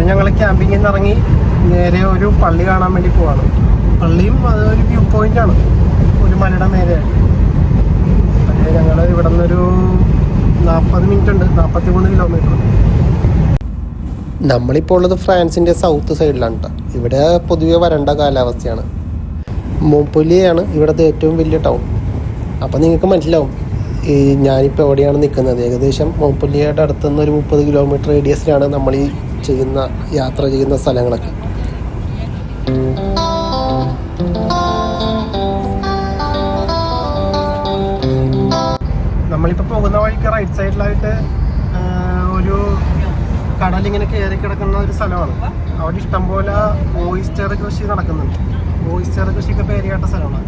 അത് ഞങ്ങൾ ക്യാമ്പിങ്ങിൽ നിന്ന് ഇറങ്ങി നേരെ ഒരു പള്ളി കാണാൻ വേണ്ടി പോവാണ്. പള്ളിയും അതൊരു വ്യൂ പോയിന്റ് ആണ്. ഒരു മലയുടെ മേലെ. അതായത് ഞങ്ങൾ ഇവിടെ നിന്നൊരു നാൽപ്പത് മിനിറ്റ് ഉണ്ട്. നാൽപ്പത്തി മൂന്ന് കിലോമീറ്റർ നമ്മളിപ്പോൾ ഉള്ളത് ഫ്രാൻസിന്റെ സൗത്ത് സൈഡിലാണ് കേട്ടോ ഇവിടെ പൊതുവെ വരണ്ട കാലാവസ്ഥയാണ്. മോപ്പൊലിയാണ് ഇവിടുത്തെ ഏറ്റവും വലിയ ടൗൺ അപ്പം നിങ്ങൾക്ക് മനസ്സിലാവും ഈ ഞാനിപ്പോൾ എവിടെയാണ് നിൽക്കുന്നത് ഏകദേശം മോപ്പൊലിയുടെ അടുത്തുനിന്ന് ഒരു മുപ്പത് കിലോമീറ്റർ റേഡിയസിലാണ് നമ്മൾ ഈ ചെയ്യുന്ന യാത്ര ചെയ്യുന്ന സ്ഥലങ്ങളൊക്കെ. നമ്മളിപ്പോൾ പോകുന്ന വഴിക്ക് റൈറ്റ് സൈഡിലായിട്ട് ഒരു കടലിങ്ങനെ കയറി കിടക്കുന്ന ഒരു സ്ഥലമാണ്. അവിടെ ഇഷ്ടംപോലെ ഓയിസ്റ്റർ കൃഷി നടക്കുന്നുണ്ട്. ഓയിസ്റ്റർ കൃഷിയൊക്കെ പേരുകേട്ട സ്ഥലമാണ്.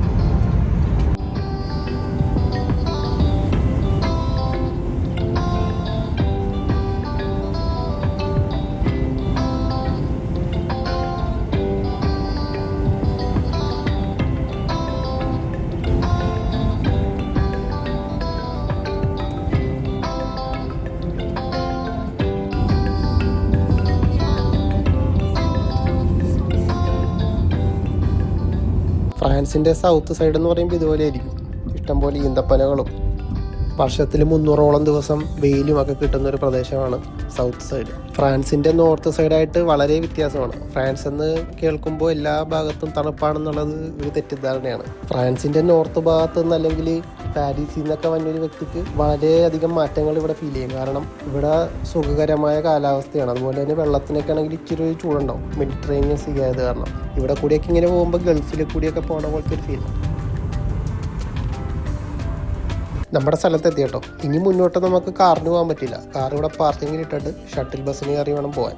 ഫ്രാൻസിന്റെ സൗത്ത് സൈഡ് എന്ന് പറയുമ്പോൾ ഇതുപോലെ ആയിരിക്കും ഇഷ്ടംപോലെ ഈന്തപ്പനകളും. വർഷത്തിൽ മുന്നൂറോളം ദിവസം വെയിലും ഒക്കെ കിട്ടുന്ന ഒരു പ്രദേശമാണ് സൗത്ത് സൈഡ് ഫ്രാൻസിന്റെ നോർത്ത് സൈഡായിട്ട് വളരെ വ്യത്യാസമാണ്. ഫ്രാൻസ് എന്ന് കേൾക്കുമ്പോൾ എല്ലാ ഭാഗത്തും തണുപ്പാണെന്നുള്ളത് ഒരു തെറ്റിദ്ധാരണയാണ്. ഫ്രാൻസിന്റെ നോർത്ത് ഭാഗത്ത് നിന്ന് അല്ലെങ്കിൽ പാരീസിൽ നിന്നൊക്കെ വന്നൊരു വ്യക്തിക്ക് വളരെയധികം മാറ്റങ്ങൾ ഇവിടെ ഫീൽ ചെയ്യും. കാരണം ഇവിടെ സുഖകരമായ കാലാവസ്ഥയാണ്. അതുപോലെ തന്നെ വെള്ളത്തിനൊക്കെ ആണെങ്കിൽ ഇച്ചിരി ചൂടുണ്ടാവും. മെഡിറ്ററേനിയൻ സീ ആയത് കാരണം. ഇവിടെ കൂടിയൊക്കെ ഇങ്ങനെ പോകുമ്പോൾ ഗൾഫിൽ കൂടിയൊക്കെ പോണ പോലത്തെ ഒരു ഫീൽ നമ്മുടെ സ്ഥലത്തെത്തി കേട്ടോ ഇനി മുന്നോട്ട് നമുക്ക് കാറിന് പോകാൻ പറ്റില്ല. കാർ ഇവിടെ പാർക്കിങ്ങിൽ ഇട്ടിട്ട് ഷട്ടിൽ ബസ്സിന് കയറി വേണം പോകാൻ.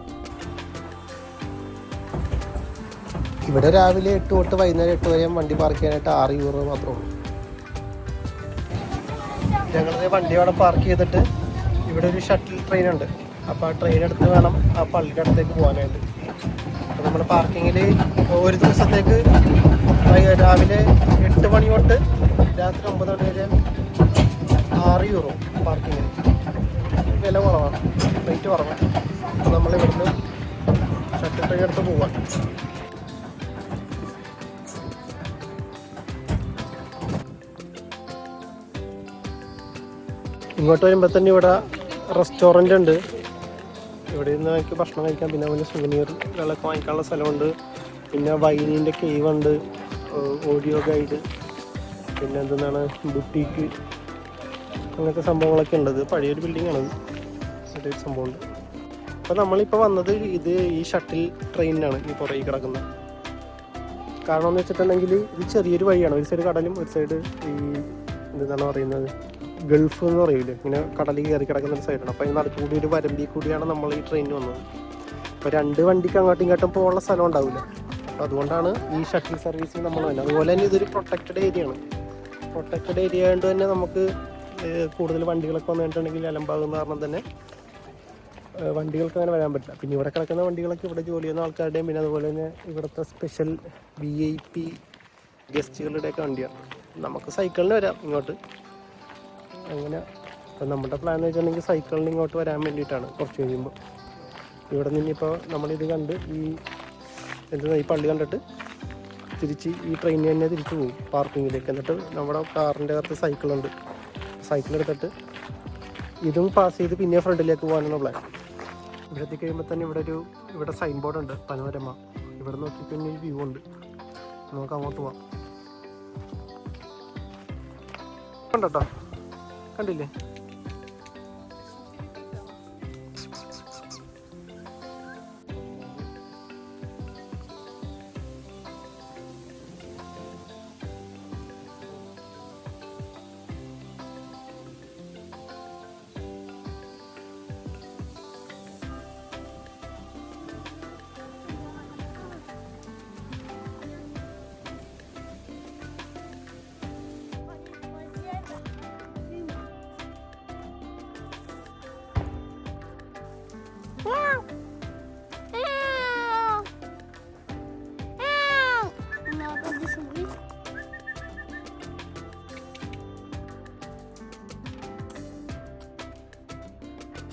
ഇവിടെ രാവിലെ എട്ട് തൊട്ട് വൈകുന്നേരം എട്ട് വരെയും വണ്ടി പാർക്ക് ചെയ്യാനായിട്ട് ആറ് യൂറോ മാത്രമേ ഉള്ളൂ. ഞങ്ങൾ വണ്ടി അവിടെ പാർക്ക് ചെയ്തിട്ട് ഇവിടെ ഒരു ഷട്ടിൽ ട്രെയിൻ ഉണ്ട്. അപ്പോൾ ആ ട്രെയിൻ എടുത്ത് വേണം ആ പള്ളിയുടെ അടുത്തേക്ക് പോകാനായിട്ട്. അപ്പോൾ നമ്മുടെ പാർക്കിങ്ങിൽ ഒരു ദിവസത്തേക്ക് രാവിലെ എട്ട് മണി തൊട്ട് രാത്രി ഒമ്പത് മണി വരെ ആറ് യൂറോ പാർക്കിങ്ങിന് വില കുറവാണ്. റേറ്റ് കുറവാണ്. നമ്മൾ ഇവിടുന്ന് ട്രെയിൻ എടുത്ത് പോവാം. ഇങ്ങോട്ട് വരുമ്പോൾ തന്നെ ഇവിടെ റെസ്റ്റോറന്റ് ഉണ്ട്. ഇവിടെ നിന്ന് നമുക്ക് ഭക്ഷണം കഴിക്കാം. പിന്നെ അതുപോലെ സുവനീറുകളൊക്കെ വാങ്ങിക്കാനുള്ള സ്ഥലമുണ്ട്. പിന്നെ വൈനിന്റെ കേവ് ഉണ്ട്. ഓഡിയോ ഗൈഡ് പിന്നെ എന്തെന്നാണ്? ബുട്ടീക്ക് അങ്ങനത്തെ സംഭവങ്ങളൊക്കെ ഇത് പഴയൊരു ബിൽഡിംഗ് ആണ്. ഒരു സംഭവമുണ്ട്. അപ്പോൾ നമ്മളിപ്പോൾ വന്നത് ഇത് ഈ ഷട്ടിൽ ട്രെയിനിനാണ് ഈ പുറകിൽ കിടക്കുന്നത് കാരണം എന്ന് വെച്ചിട്ടുണ്ടെങ്കിൽ ഇത് ചെറിയൊരു വഴിയാണ്. ഒരു സൈഡ് കടലും ഒരു സൈഡ് ഈ എന്താണ് പറയുന്നത്? ഗൾഫ് എന്ന് പറയൂലേ? ഇങ്ങനെ കടലിൽ കയറി കിടക്കുന്ന ഒരു സൈഡാണ് അപ്പോൾ അതിന് നടുക്ക് കൂടി ഒരു വരമ്പിൽ കൂടിയാണ് നമ്മൾ ഈ ട്രെയിനിന് വന്നത്. അപ്പോൾ രണ്ട് വണ്ടിക്ക് അങ്ങോട്ടും ഇങ്ങോട്ടും പോകാനുള്ള സ്ഥലം ഉണ്ടാവില്ല. അപ്പോൾ അതുകൊണ്ടാണ് ഈ ഷട്ടിൽ സർവീസിൽ നമ്മൾ വന്നത്. അതുപോലെ തന്നെ ഇതൊരു പ്രൊട്ടക്റ്റഡ് ഏരിയ ആണ്. പ്രൊട്ടക്റ്റഡ് ഏരിയ ആയതുകൊണ്ട് തന്നെ നമുക്ക് കൂടുതൽ വണ്ടികളൊക്കെ വന്നിട്ടുണ്ടെങ്കിൽ അലമ്പാകുന്ന കാരണം തന്നെ വണ്ടികൾക്ക് അങ്ങനെ വരാൻ പറ്റില്ല. പിന്നെ ഇവിടെ കിടക്കുന്ന വണ്ടികളൊക്കെ ഇവിടെ ജോലി ചെയ്യുന്ന ആൾക്കാരുടെയും പിന്നെ അതുപോലെ തന്നെ ഇവിടുത്തെ സ്പെഷ്യൽ വി ഐ പി ഗസ്റ്റുകളുടെയൊക്കെ വണ്ടിയാണ് നമുക്ക് സൈക്കിളിന് വരാം ഇങ്ങോട്ട്. അങ്ങനെ ഇപ്പം നമ്മുടെ പ്ലാൻ എന്ന് വെച്ചിട്ടുണ്ടെങ്കിൽ സൈക്കിളിന് ഇങ്ങോട്ട് വരാൻ വേണ്ടിയിട്ടാണ് കുറച്ച് കഴിയുമ്പോൾ. ഇവിടെ നിന്ന് ഇപ്പോൾ നമ്മളിത് കണ്ട് ഈ എന്താ ഈ പള്ളി കണ്ടിട്ട് തിരിച്ച് ഈ ട്രെയിനിൽ തന്നെ തിരിച്ചു പോകും പാർക്കിങ്ങിലേക്ക് എന്നിട്ട് നമ്മുടെ കാറിന്റെ അകത്ത് സൈക്കിളുണ്ട് സൈക്കിൾ എടുത്തിട്ട് ഇതും പാസ് ചെയ്ത് പിന്നെ ഫ്രണ്ടിലേക്ക് പോകാനാണ് പ്ലാൻ ഇവിടെ എത്തിക്കഴിയുമ്പോൾ തന്നെ ഇവിടെ ഒരു ഇവിടെ സൈൻ ബോർഡ് ഉണ്ട് പനോരമ. ഇവിടെ പിന്നെ ഒരു വ്യൂ ഉണ്ട്. നമുക്ക് അങ്ങോട്ട് പോവാം. കണ്ടോ കണ്ടില്ലേ?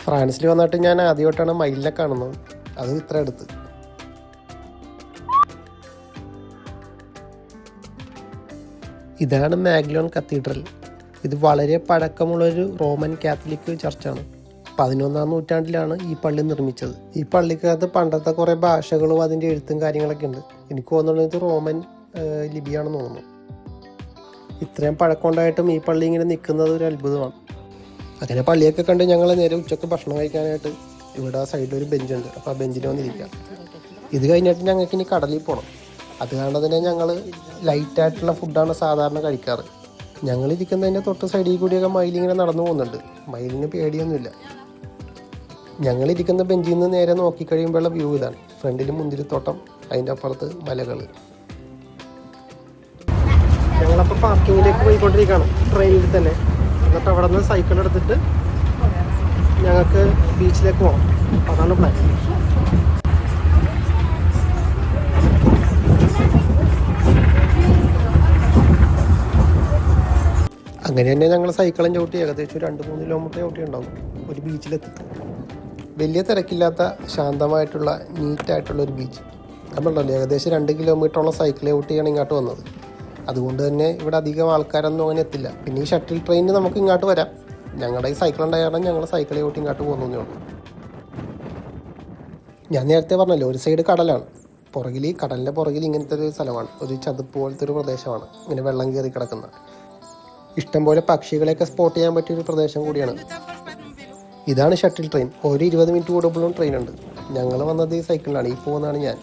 ഫ്രാൻസിൽ വന്നിട്ട് ഞാൻ ആദ്യമായിട്ടാണ് മയിലിനെ കാണുന്നത്. അത് ഇത്ര അടുത്ത്. ഇതാണ് മാഗ്ലോൺ കത്തീഡ്രൽ. ഇത് വളരെ പഴക്കമുള്ളൊരു റോമൻ കാത്തലിക് ചർച്ചാണ്. പതിനൊന്നാം നൂറ്റാണ്ടിലാണ് ഈ പള്ളി നിർമ്മിച്ചത്. ഈ പള്ളിക്കകത്ത് പണ്ടത്തെ കുറേ ഭാഷകളും അതിന്റെ എഴുത്തും കാര്യങ്ങളൊക്കെ ഉണ്ട്. എനിക്ക് തോന്നുന്നത് ഇത് റോമൻ ലിപിയാണെന്ന് തോന്നുന്നു. ഇത്രയും പഴക്കമുണ്ടായിട്ടും ഈ പള്ളി ഇങ്ങനെ നിൽക്കുന്നത് ഒരു അത്ഭുതമാണ്. അങ്ങനെ പള്ളിയൊക്കെ കണ്ട് ഞങ്ങൾ നേരെ ഉച്ചയ്ക്ക് ഭക്ഷണം കഴിക്കാനായിട്ട് ഇവിടെ ആ സൈഡിൽ ഒരു ബെഞ്ചുണ്ട് അപ്പോൾ ആ ബെഞ്ചിൽ വന്നിരിക്കാം. ഇത് കഴിഞ്ഞിട്ട് ഞങ്ങൾക്ക് ഇനി കടലിൽ പോകണം അത് കാരണം തന്നെ ഞങ്ങൾ ലൈറ്റായിട്ടുള്ള ഫുഡാണ് സാധാരണ കഴിക്കാറ്. ഞങ്ങൾ ഇരിക്കുന്നതിന്റെ തൊട്ട് സൈഡിൽ കൂടിയൊക്കെ മയിലിങ്ങനെ നടന്നു പോകുന്നുണ്ട്. മയിലിന് പേടിയൊന്നുമില്ല. ഞങ്ങൾ ഇരിക്കുന്ന ബെഞ്ചിൽ നിന്ന് നേരെ നോക്കിക്കഴിയുമ്പോഴുള്ള വ്യൂ ഇതാണ്. ഫ്രണ്ടിൽ മുന്തിരിത്തോട്ടം അതിന്റെ അപ്പുറത്ത് മലകൾ ഞങ്ങളപ്പോൾ പാർക്കിങ്ങിലേക്ക് പോയിക്കൊണ്ടിരിക്കുകയാണ് ട്രെയിനിൽ തന്നെ. എന്നിട്ട് അവിടെ നിന്ന് സൈക്കിൾ എടുത്തിട്ട് ഞങ്ങൾക്ക് ബീച്ചിലേക്ക് പോകണം അതാണ് പ്ലാൻ അങ്ങനെ തന്നെ ഞങ്ങൾ സൈക്കിളും ചവിട്ടി. ഏകദേശം രണ്ട് മൂന്ന് കിലോമീറ്റർ ചവിട്ടി ഉണ്ടാവും. ഒരു ബീച്ചിലെത്തി വലിയ തിരക്കില്ലാത്ത ശാന്തമായിട്ടുള്ള നീറ്റായിട്ടുള്ള ഒരു ബീച്ച് നമ്മളുണ്ടല്ലോ ഏകദേശം രണ്ട് കിലോമീറ്ററോളം സൈക്കിൾ ചവിട്ടിയാണ് ഇങ്ങോട്ട് വന്നത്. അതുകൊണ്ട് തന്നെ ഇവിടെ അധികം ആൾക്കാരൊന്നും അങ്ങനെ എത്തില്ല. പിന്നെ ഈ ഷട്ടിൽ ട്രെയിനിന് നമുക്ക് ഇങ്ങോട്ട് വരാം. ഞങ്ങളുടെ ഈ സൈക്കിൾ ഉണ്ടായ കാരണം ഞങ്ങൾ സൈക്കിൾ ചവിട്ടി ഇങ്ങോട്ട് പോകുന്നേ ഞാൻ നേരത്തെ പറഞ്ഞല്ലോ ഒരു സൈഡ് കടലാണ്. പുറകിൽ കടലിന്റെ പുറകിൽ ഇങ്ങനത്തെ ഒരു സ്ഥലമാണ്. ഒരു ചതുപ്പ് പോലത്തെ ഒരു പ്രദേശമാണ് ഇങ്ങനെ വെള്ളം കയറി കിടക്കുന്ന. ഇഷ്ടംപോലെ പക്ഷികളെയൊക്കെ സ്പോട്ട് ചെയ്യാൻ പറ്റിയ ഒരു പ്രദേശം കൂടിയാണ്. ഇതാണ് ഷട്ടിൽ ട്രെയിൻ ഒരു ഇരുപത് മിനിറ്റ് കൂടുമ്പോഴും ട്രെയിൻ ഉണ്ട്. ഞങ്ങൾ വന്നത് ഈ സൈക്കിളിലാണ് ഈ പോകുന്നതാണ് ഞാൻ.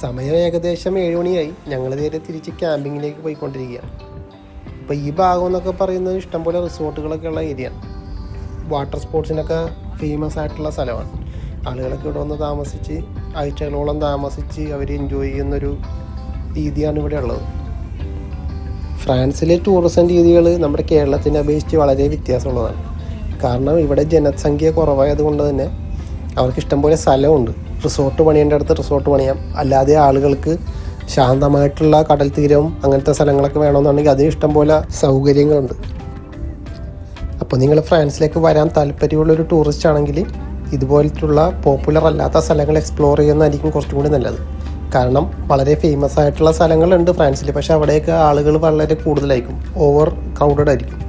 സമയം ഏകദേശം ഏഴ് മണിയായി ഞങ്ങൾ നേരെ തിരിച്ച് ക്യാമ്പിങ്ങിലേക്ക് പോയിക്കൊണ്ടിരിക്കുകയാണ്. അപ്പോൾ ഈ ഭാഗം എന്നൊക്കെ പറയുന്നത് ഇഷ്ടംപോലെ റിസോർട്ടുകളൊക്കെ ഉള്ള ഏരിയ. വാട്ടർ സ്പോർട്സിനൊക്കെ ഫേമസ് ആയിട്ടുള്ള സ്ഥലമാണ്. ആളുകളൊക്കെ ഇവിടെ വന്ന് താമസിച്ച് ആഴ്ചകളോളം താമസിച്ച് അവർ എൻജോയ് ചെയ്യുന്നൊരു രീതിയാണ് ഇവിടെ ഉള്ളത്. ഫ്രാൻസിലെ ടൂറിസം രീതികൾ നമ്മുടെ കേരളത്തിനെ അപേക്ഷിച്ച് വളരെ വ്യത്യാസമുള്ളതാണ്. കാരണം ഇവിടെ ജനസംഖ്യ കുറവായത് കൊണ്ട് തന്നെ അവർക്ക് ഇഷ്ടംപോലെ സ്ഥലമുണ്ട്. റിസോർട്ട് പണിയേണ്ട അടുത്ത് റിസോർട്ട് പണിയാം. അല്ലാതെ ആളുകൾക്ക് ശാന്തമായിട്ടുള്ള കടൽ തീരവും അങ്ങനത്തെ സ്ഥലങ്ങളൊക്കെ വേണമെന്നുണ്ടെങ്കിൽ അതിന് ഇഷ്ടംപോലെ സൗകര്യങ്ങളുണ്ട്. അപ്പോൾ നിങ്ങൾ ഫ്രാൻസിലേക്ക് വരാൻ താല്പര്യമുള്ള ഒരു ടൂറിസ്റ്റ് ആണെങ്കിൽ ഇതുപോലത്തുള്ള പോപ്പുലർ അല്ലാത്ത സ്ഥലങ്ങൾ എക്സ്പ്ലോർ ചെയ്യുന്നതായിരിക്കും കുറച്ചും കൂടി നല്ലത്. കാരണം വളരെ ഫേമസ് ആയിട്ടുള്ള സ്ഥലങ്ങളുണ്ട് ഫ്രാൻസിൽ. പക്ഷേ അവിടെയൊക്കെ ആളുകൾ വളരെ കൂടുതലായിരിക്കും. ഓവർ ക്രൗഡഡ് ആയിരിക്കും.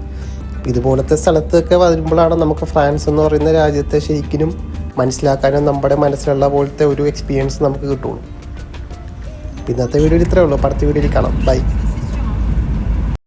ഇതുപോലത്തെ സ്ഥലത്തൊക്കെ വരുമ്പോഴാണ് നമുക്ക് ഫ്രാൻസ് എന്ന് പറയുന്ന രാജ്യത്തെ ശരിക്കും മനസ്സിലാക്കാനും നമ്മുടെ മനസ്സിലുള്ള പോലത്തെ ഒരു എക്സ്പീരിയൻസ് നമുക്ക് കിട്ടുള്ളൂ. ഇന്നത്തെ വീഡിയോയിൽ ഇത്രയേ ഉള്ളൂ. അടുത്ത വീഡിയോയിൽ കാണാം. ബൈ